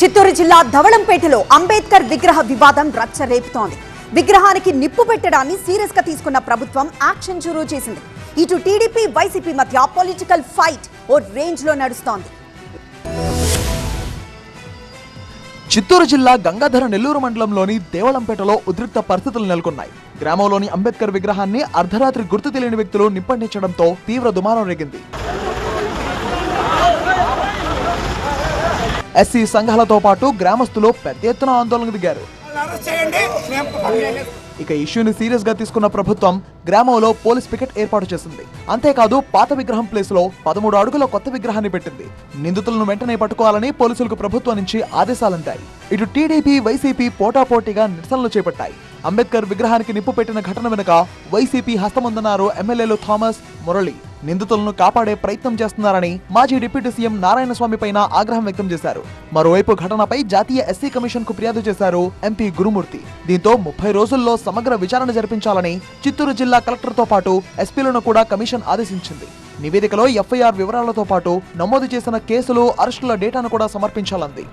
చిత్తూరు జిల్లా ధవళంపేటలో అంబేద్కర్ విగ్రహ వివాదం రచ్చ రేపుతోంది విగ్రహానికి నిప్పు పెట్టడాన్ని సీరియస్గా తీసుకున్న ప్రభుత్వం యాక్షన్ షురూ చేసింది. ఇటు టీడీపీ వైసీపీ మధ్య పొలిటికల్ ఫైట్ ఓ రేంజ్లో నడుస్తోంది. చిత్తూరు జిల్లా గంగాధర నెల్లూరు మండలంలోని దేవళంపేటలో ఉద్రిక్త పరిస్థితులు నెలకొన్నాయి. గ్రామంలోని అంబేద్కర్ విగ్రహాన్ని అర్ధరాత్రి గుర్తు తెలియని వ్యక్తులు నిప్పండించడంతో తీవ్ర దుమారం రేగింది. ఎస్సీ సంఘాలతో పాటు గ్రామస్తులు పెద్ద ఎత్తున ఆందోళనకు దిగారు. ఇక ఇష్యూని సీరియస్గా తీసుకున్న ప్రభుత్వం గ్రామంలో పోలీస్ పికెట్ ఏర్పాటు చేసింది. అంతేకాదు పాత విగ్రహం ప్లేస్లో పదమూడు అడుగుల కొత్త విగ్రహాన్ని పెట్టింది. నిందితులను వెంటనే పట్టుకోవాలని పోలీసులకు ప్రభుత్వం నుంచి ఆదేశాలందాయి. ఇటు టీడీపీ వైసీపీ పోటాపోటీగా నిరసనలు చేపట్టాయి. అంబేద్కర్ విగ్రహానికి నిప్పు పెట్టిన ఘటన వెనుక వైసీపీ హస్తముందన్నారు ఎమ్మెల్యేలు థామస్ మురళి. నిందితులను కాపాడే ప్రయత్నం చేస్తున్నారని మాజీ డిప్యూటీ సీఎం నారాయణ స్వామి పైన ఆగ్రహం వ్యక్తం చేశారు. మరోవైపు ఘటనపై జాతీయ ఎస్సీ కమిషన్కు ఫిర్యాదు చేశారు ఎంపీ గురుమూర్తి. దీంతో ముప్పై రోజుల్లో సమగ్ర విచారణ జరిపించాలని చిత్తూరు జిల్లా కలెక్టర్తో పాటు ఎస్పీలను కూడా కమిషన్ ఆదేశించింది. నివేదికలో ఎఫ్ఐఆర్ వివరాలతో పాటు నమోదు చేసిన కేసులు అరెస్టుల డేటాను కూడా సమర్పించాలంది.